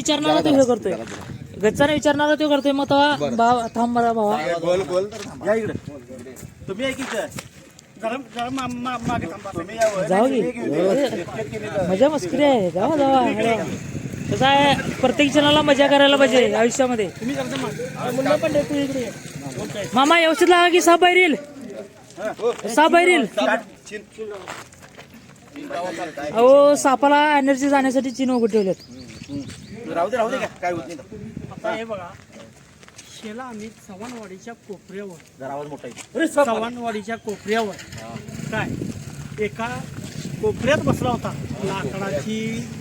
विचारणारा तो हे करतोय. गच्चाने विचारणारा तो करतोय. मग तेव्हा भाव थांब बरा भावा. तर थांबा. या इकडे. तुम्ही मागे थांबा. तुम्ही जाऊ की. मजा मस्करी आहे. जावा जावा. कसं आहे प्रत्येक जणाला मजा करायला पाहिजे आयुष्यामध्ये. मामा व्यवस्थित लागा की साप बाहेर येईल साप बाहेर येईल अहो सापाला एनर्जी जाण्यासाठी चिन्ह उघड ठेवलेत. राहू दे राहू दे काय काय होत नाही आता हे बघा शेला आम्ही चव्हाणवाडीच्या कोपऱ्यावर जरा आवाज मोठा चव्हाणवाडीच्या कोपऱ्यावर काय एका कोपऱ्यात बसला होता. लाकडाची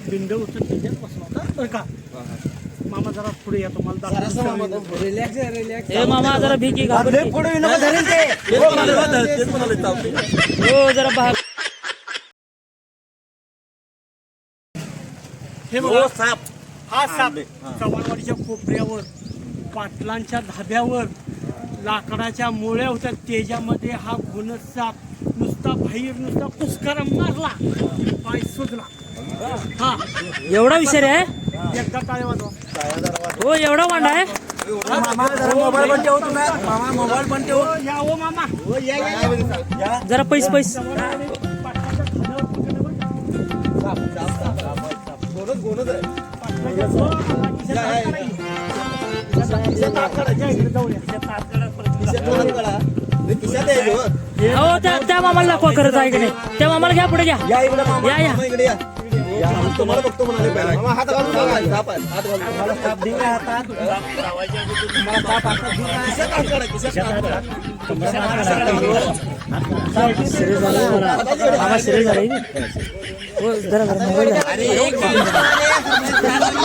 बिंड होतं त्याच्यात बसला होता. बरं का? मामा जरा पुढे या तुम्हाला दाखवतो. ए मामा जरा भीकी. लय पुढे धरेल ते. तेच म्हणाले, तेच म्हणाले, चावते. हो जरा बाहेर हे बघा हो, साप. हा साप चव्हाणवाडीच्या कोपऱ्यावर पाटलांच्या धाब्यावर लाकडाच्या मुळ्या होत्या. त्याच्यामध्ये हा गुण साप नुसता बाहेर नुसता पुष्कर मारला. की पाय सुजला. हा. एवढा विषय आहे? एकदा टाळे वाजवा. हो एवढा वांडा आहे? मामा जरा मोबाईल पण ठेवतो ना मामा मोबाईल पण ठेव. हो, या हो मामा. या. जरा पैस पैस. पाटलाच्या खांद्यावर पकडलं बरं. हो. हो त्या त्या मामाला दाखवा खरंच आहे की नाही त्या मामाला घ्या पुढे घ्या या इकडे मामा या, या. मामा इकडे या या, तुम्हाला बघतो म्हणाले पहिला. मामा हात घालून बघा, साप आहे. हात घालून. तुम्हाला साप दिला आहे हातात. तुम्हाला साप हातात दिला आहे. खिशात हात काढा, खिशात हात काढा. मामा सिरियस झालाय की? हो जरा जरा मोबाईल का आहे हो. तुम्हीच करायची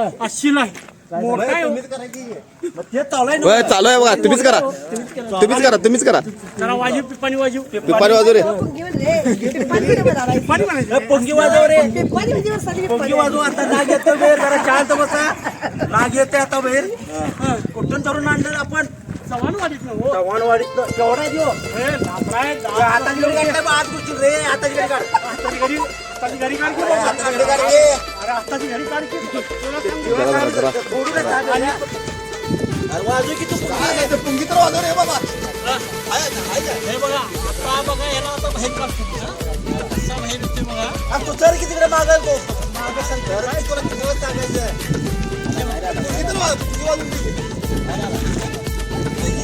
आहे. मग ते चालू आहे ना. होय चालू आहे बघा तुम्हीच करा. तुम्हीच करा. तुम्हीच करा जरा वाजीव पिपाणी वाजू. रे. पिपाणी म्हणायचं. पोंगी वाजव रे. पोंगी वाजव आता नाग येतो बेर जरा शांत बसा. नाग येते आता बेर कुठून धरून आणलं आपण? चव्हाणवाडीत ना हो चव्हाणवाडीत केवढा हे दा- हाताची घडी काढ. आत घुसतील रे हाताची घडी काढ हाताची घडी काढ की. हाताची घडी काढ. रे. अरे हाताची घडी काढ की तुला. अरे वाजव की तू पुंगी तर वाजव रे बाबा. हे. बघा आता बघा याला आता बाहेर काढतो हा? असा बाहेर येते बघा. आणि तू सर किती मागाल तो. मागं सर घर आहे, तुला किती वेळ सांगायचं पुंगी तर वाज-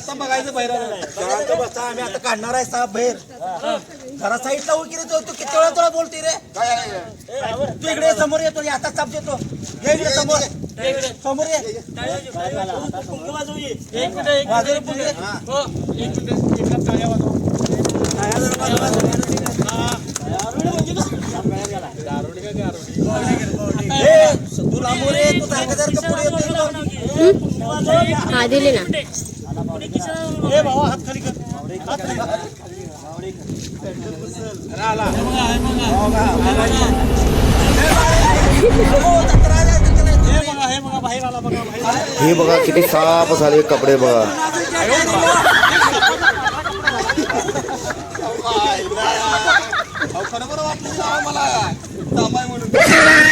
आता बघायचं बाहेर शांत बसा आम्ही आता काढणार आहे साप बाहेर. जरा साईडला उभी रे तू तू किती वेळा तुला बोलते रे? तू इकडे समोर येतो आता साप देतो. ये इकडे समोर. समोर ये. वाजव. हो. तू लांबून ये, तू सारखं सारखं पुढे येतो हा दिली ना. ए भावा हात खाली कर. हात खाली कर. हे बघा किती साफ झाले कपडे बघा. खरं बरं वाटलं मला म्हणून.